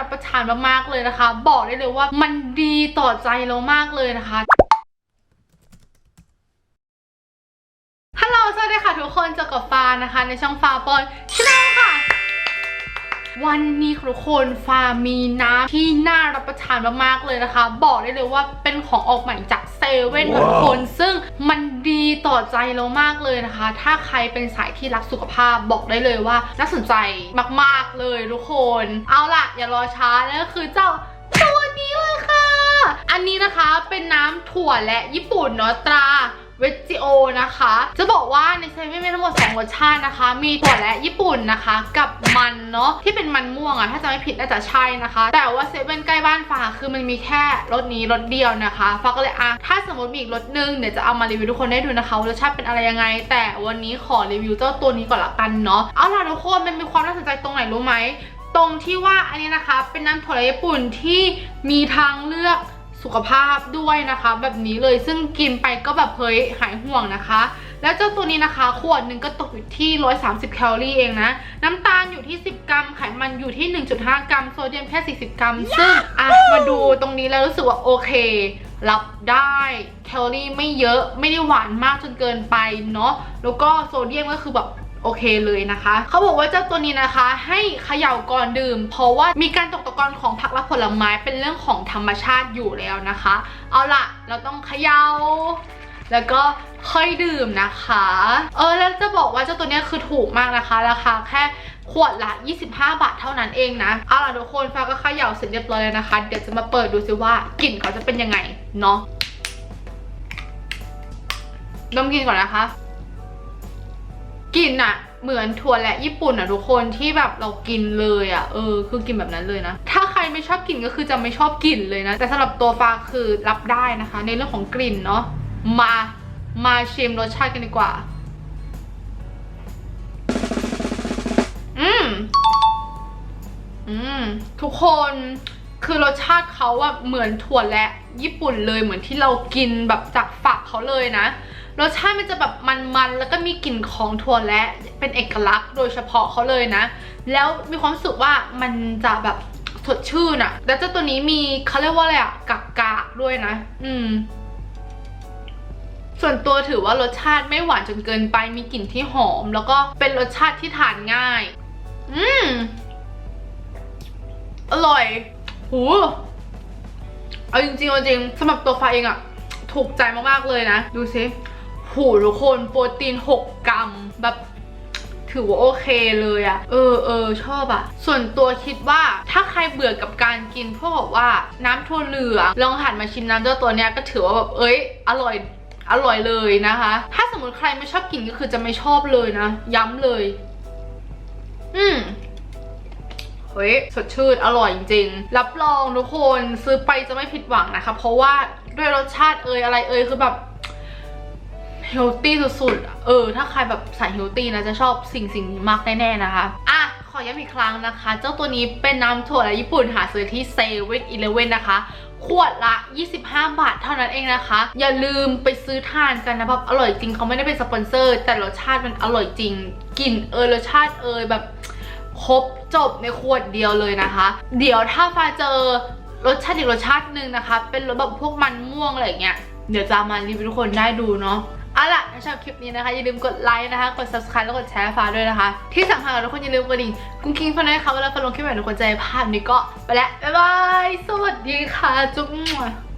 รับประทานมากๆเลยนะคะ บอกได้เลยว่ามันดีต่อใจเรามากเลยนะคะฮัลโหลสวัสดีค่ะทุกคนเจอกับฟ้านะคะ ในช่องฟ้าปอนชแนลค่ะ วันนี้ค่ะทุกคนฟ้ามีน้ำที่น่ารับประทานมากๆเลยนะคะ บอกได้เลยว่าเป็นของออกใหม่จากเซเว่นค่ะทุกคนซึ่งมันดีต่อใจเรามากเลยนะคะ ถ้าใครเป็นสายที่รักสุขภาพบอกได้เลยว่าน่าสนใจมากๆเลยทุกคน เอาล่ะ อย่ารอช้านั่นก็คือเจ้าตัวนี้เลยค่ะ อันนี้นะคะเป็นน้ำถั่วและญี่ปุ่นเนาะตรา เวจิโอนะคะ จะบอกว่าในเซเว่นมีทั้งหมด 2 รสชาตินะคะ มีถั่วและญี่ปุ่นนะคะ กับมันเนาะที่เป็นมันม่วงอะถ้าจะไม่ผิดน่าจะใช่นะคะ แต่ว่าเซเว่นใกล้บ้านฟ้าคือมันมีแค่รสนี้รสเดียวนะคะฟ้าก็เลยอะถ้าสมมติมีอีกรสนึงเดี๋ยวจะเอามารีวิวทุกคนได้ดูนะคะว่ารสชาติเป็นอะไรยังไง แต่วันนี้ขอรีวิวเจ้าตัวนี้ก่อนละกันเนาะเอาล่ะทุกคนมันมีความน่าสนใจตรงไหนรู้ไหมตรงที่ว่าอันนี้นะคะเป็นน้ำถั่วและญี่ปุ่นที่มีทางเลือก สุขภาพด้วยนะคะ แบบนี้เลยซึ่งกินไปก็แบบเฮ้ยหายห่วงนะคะ แล้วเจ้าตัวนี้นะคะขวดหนึ่งก็ตกอยู่ที่ 130 แคลอรี่เองนะ น้ำตาลอยู่ที่ 10 กรัม ไขมันอยู่ที่ 1.5 กรัม โซเดียมแค่ 40 กรัม ซึ่งอะมาดูตรงนี้แล้วรู้สึกว่าโอเค รับได้แคลอรี่ไม่เยอะไม่ได้หวานมากจนเกินไปเนาะแล้วก็โซเดียมก็คือแบบ โอเคเลยนะคะ เขาบอกว่าเจ้าตัวนี้นะคะ ให้เขย่าก่อนดื่ม เพราะว่ามีการตกตะกอนของผักและผลไม้เป็นเรื่องของธรรมชาติอยู่แล้วนะคะ เอาล่ะ เราต้องเขย่าแล้วก็ค่อยดื่มนะคะ เออแล้วจะบอกว่าเจ้าตัวนี้คือถูกมากนะคะ ราคาแค่ขวดละ 25 บาทเท่านั้นเองนะ เอาล่ะทุกคนฟ้าก็เขย่าเสร็จเรียบร้อยแล้วนะคะ เดี๋ยวจะมาเปิดดูซิว่ากลิ่นเขาจะเป็นยังไงเนาะดมกลินก่อนนะคะ กลิ่นอะเหมือนถั่วและญี่ปุ่นอะทุกคนที่แบบเรากินเลยอะเออคือกินแบบนั้นเลยนะ ถ้าใครไม่ชอบกลิ่นก็คือจะไม่ชอบกลิ่นเลยนะ แต่สำหรับตัวฟ้าคือรับได้นะคะ ในเรื่องของกลิ่นเนาะมามาชิมรสชาติกันดีกว่า อืม อืม ทุกคนคือรสชาติเขาอะเหมือนถั่วและญี่ปุ่นเลยเหมือนที่เรากินแบบจากฝักเขาเลยนะ รสชาติมันจะแบบมันๆ แล้วก็มีกลิ่นของถั่วและเป็นเอกลักษณ์โดยเฉพาะเขาเลยนะ แล้วมีความรู้สึกว่ามันจะแบบสดชื่นอะแล้วเจ้าตัวนี้มีเขาเรียกว่าอะไรอะกากาด้วยนะ อืม ส่วนตัวถือว่ารสชาติไม่หวานจนเกินไป มีกลิ่นที่หอม แล้วก็เป็นรสชาติที่ทานง่าย อืม อร่อยหูเอาจริงๆจริงสำหรับตัวฟ้าเองอะถูกใจมากๆเลยนะ ดูซิ หูทุกคนโปรตีน 6 กรัมแบบถือว่าโอเคเลยอะเออเออชอบอะส่วนตัวคิดว่าถ้าใครเบื่อกับการกินพวกแบบว่าน้ำถั่วเหลืองลองหันมาชิมน้ำเจ้าตัวเนี้ยก็ถือว่าแบบเอ้ย อร่อยอร่อยเลยนะคะ ถ้าสมมติใครไม่ชอบกินก็คือจะไม่ชอบเลยนะ ย้ำเลย อืมเฮ้ยสดชื่นอร่อยจริงๆ รับรองทุกคนซื้อไปจะไม่ผิดหวังนะคะ เพราะว่าด้วยรสชาติเอยอะไรเอยคือแบบ เฮลตี้สุดๆ เออ ถ้าใครแบบสายเฮลตี้นะจะชอบสิ่งสิ่งมากแน่ๆนะคะ อะ ขอย้ำอีกครั้งนะคะ เจ้าตัวนี้เป็นน้ำถั่วและญี่ปุ่นหาซื้อที่เซเว่นอีเลเว่นนะคะ ขวดละ 25 บาทเท่านั้นเองนะคะ อย่าลืมไปซื้อทานกันนะแบบอร่อยจริงเขาไม่ได้เป็นสปอนเซอร์ แต่รสชาติมันอร่อยจริงกลิ่นเอยรสชาติเอยแบบครบจบในขวดเดียวเลยนะคะ เดี๋ยวถ้าฟ้าเจอรสชาติอีกรสชาติหนึ่งนะคะ เป็นรสแบบพวกมันม่วงอะไรอย่างเงี้ยเดี๋ยวจะมารีวิวทุกคนได้ดูเนาะ ถ้าชอบคลิปนี้นะคะ อย่าลืมกดไลค์นะคะ กด subscribe แล้วกดแชร์ฟ้าด้วยนะคะ ที่สำคัญทุกคนอย่าลืมกดดิ่งกุ้งกิ้งฟ้าด้วยนะคะเวลาฟ้าลงคลิปใหม่ทุกคนจะได้ภาพนี้ก็ไปแล้วบ๊ายบาย สวัสดีค่ะ จุ๊บ